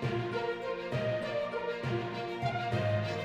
Thank you.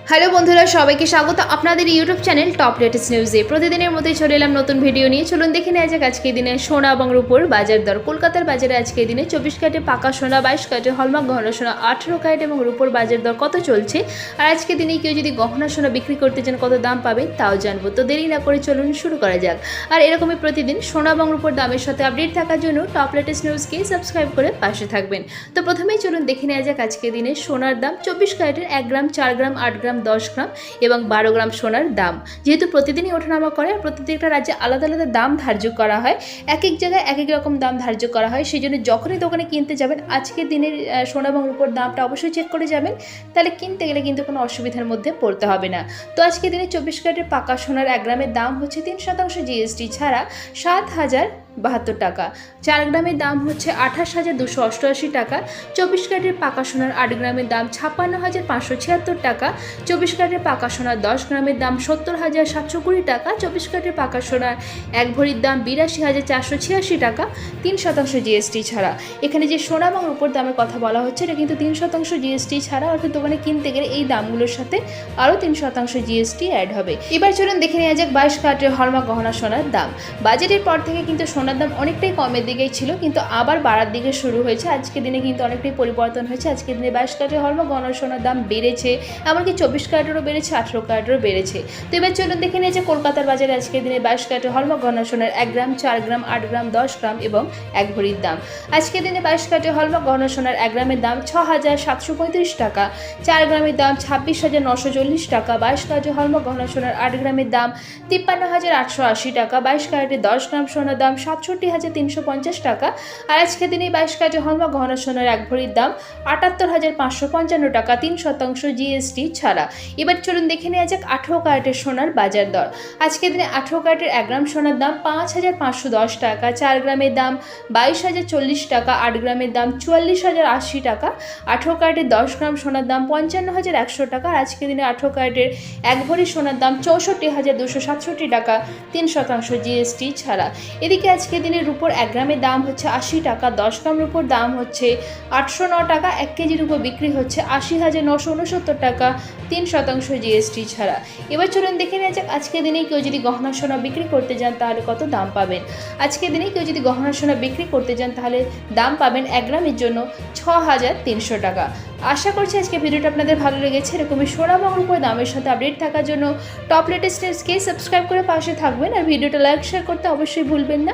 Hello বন্ধুরা, সবাইকে স্বাগত। আপনাদের ইউটিউব চ্যানেল টপ লেটেস্ট নিউজে। প্রতিদিনের মতোই চলে এলাম নতুন ভিডিও নিয়ে। চলুন দেখে নেওয়া যাক আজকে দিনে সোনা এবং রূপোর বাজার দর। কলকাতার বাজারে আজকে দিনে চব্বিশ ক্যারেটে পাকা সোনা, বাইশ ক্যারেটে হলমার্ক গহনা সোনা, আঠেরো ক্যারেট এবং রূপোর বাজার দর কত চলছে? আর আজকে দিনে কেউ যদি গহনা সোনা বিক্রি করতে চান, কত দাম পাবেন তাও জানব। তো দেরি না করে চলুন শুরু করা যাক। আর এরকমই প্রতিদিন সোনা এবং রূপোর দামের সাথে আপডেট থাকার জন্য টপ লেটেস্ট নিউজকে সাবস্ক্রাইব করে পাশে থাকবেন। তো প্রথমেই চলুন দেখে নেওয়া যাক আজকে দিনে সোনার দাম চব্বিশ ক্যারেটের এক গ্রাম, চার গ্রাম, আট গ্রাম দশ গ্রাম এবং বারো গ্রাম সোনার দাম। যেহেতু প্রতিদিনই ওঠানামা করে, আর প্রত্যেকটা রাজ্যে আলাদা আলাদা দাম ধার্য করা হয় এক এক জায়গায় এক এক রকম দাম ধার্য করা হয় সেই জন্য যখনই দোকানে কিনতে যাবেন, আজকের দিনের সোনা এবং রূপোর দামটা অবশ্যই চেক করে যাবেন, তাহলে কিনতে গেলে কিন্তু কোনো অসুবিধার মধ্যে পড়তে হবে না। তো আজকের দিনে চব্বিশ ক্যারেটের পাকা সোনার এক গ্রামের দাম হচ্ছে তিন শতাংশ জিএসটি ছাড়া সাত হাজার বাহাত্তর টাকা। চার গ্রামের দাম হচ্ছে আঠাশ হাজার দুশো অষ্টআশি টাকা, চব্বিশ ক্যারেটের পাকা সোনার আট গ্রামের দাম ছাপ্পান্ন হাজার পাঁচশো ছিয়াত্তর টাকা, চব্বিশ ক্যারেটের পাকা সোনার দশ গ্রামের দাম সত্তর হাজার সাতশো কুড়ি টাকা, চব্বিশ ক্যারেটের পাকা সোনার এক ভরির দাম বিরাশি হাজার চারশো ছিয়াশি টাকা, তিন শতাংশ জিএসটি ছাড়া। এখানে যে সোনা এবং রূপোর দামের কথা বলা হচ্ছে, এটা কিন্তু তিন শতাংশ জিএসটি ছাড়া, অর্থাৎ দোকানে কিনতে গেলে এই দামগুলোর সাথে আরও তিন শতাংশ জিএসটি অ্যাড হবে। এবার চলুন দেখে নেওয়া যাক বাইশ ক্যারেটের হলমার্ক গহনা সোনার দাম। বাজেটের পর থেকে কিন্তু সোনার দাম অনেকটাই কমের দিকেই ছিল, কিন্তু আবার বাড়ার দিকে শুরু হয়েছে। আজকের দিনে কিন্তু অনেকটাই পরিবর্তন হয়েছে। আজকের দিনে বাইশ ক্যারেটের হলমার্ক গণ সোনার দাম বেড়েছে, এমনকি চব্বিশ ক্যারেটেরও বেড়েছে, আঠেরো ক্যারেটেরও বেড়েছে। তো এবার চলুন দেখে নিয়ে যে কলকাতার বাজারে আজকের দিনে বাইশ ক্যারেটের হলমার্ক গহনা সোনার এক গ্রাম, চার গ্রাম, আট গ্রাম, দশ গ্রাম এবং এক ভরির দাম। আজকের দিনে বাইশ ক্যারেটের হলমার্ক গহনা সোনার এক গ্রামের দাম ছ হাজার সাতশো পঁয়ত্রিশ টাকা। চার গ্রামের দাম ছাব্বিশ হাজার নশো চল্লিশ টাকা। বাইশ ক্যারেটের হলমার্ক গহনা সোনার আট গ্রামের দাম তিপ্পান্ন হাজার আটশো আশি টাকা। বাইশ ক্যারেটের দশ গ্রাম সোনার দাম সাতষট্টি হাজার তিনশো পঞ্চাশ টাকা। আর আজকের দিনে বাইশ ক্যারেটের হলমার্ক গহনা সোনার এক ভরির দাম আটাত্তর হাজার পাঁচশো পঞ্চান্ন টাকা, তিন শতাংশ জিএসটি ছাড়া। এবার চলুন দেখে নেওয়া যাক আঠেরো ক্যারেটের সোনার বাজার দর। আজকের দিনে আঠেরো ক্যারেটের এক গ্রাম সোনার দাম পাঁচ হাজার পাঁচশো দশ টাকা, চার গ্রামের দাম বাইশ হাজার চল্লিশ টাকা, আট গ্রামের দাম চুয়াল্লিশ হাজার আশি টাকা। আঠেরো ক্যারেটের দশ গ্রাম সোনার দাম পঞ্চান্ন হাজার একশো টাকা। আর আজকের দিনে আঠেরো ক্যারেটের এক ভরি সোনার দাম চৌষট্টি হাজার দুশো সাতষট্টি টাকা, তিন শতাংশ জিএসটি ছাড়া। এদিকে আজকের দিনে রুপোর এক গ্রামের দাম হচ্ছে আশি টাকা, দশ গ্রাম রুপোর দাম হচ্ছে আটশো ন টাকা, এক কেজির উপর বিক্রি হচ্ছে আশি হাজার নশো উনসত্তর টাকা, তিন শতাংশ জিএসটি ছাড়া। এবার চলুন দেখে নেওয়া যাক, আজকের দিনে কেউ যদি গহনা সোনা বিক্রি করতে যান তাহলে কত দাম পাবেন? আজকের দিনে কেউ যদি গহনা সোনা বিক্রি করতে যান তাহলে দাম পাবেন এক গ্রামের জন্য ছ হাজার তিনশো টাকা। আশা করছি আজকে ভিডিওটা আপনাদের ভালো লেগেছে। এরকমই সোনা বাংলার উপর দামের সাথে আপডেট থাকার জন্য টপ লেটেস্ট নিউজকে সাবস্ক্রাইব করে পাশে থাকবেন আর ভিডিওটা লাইক, শেয়ার করতে অবশ্যই ভুলবেন না।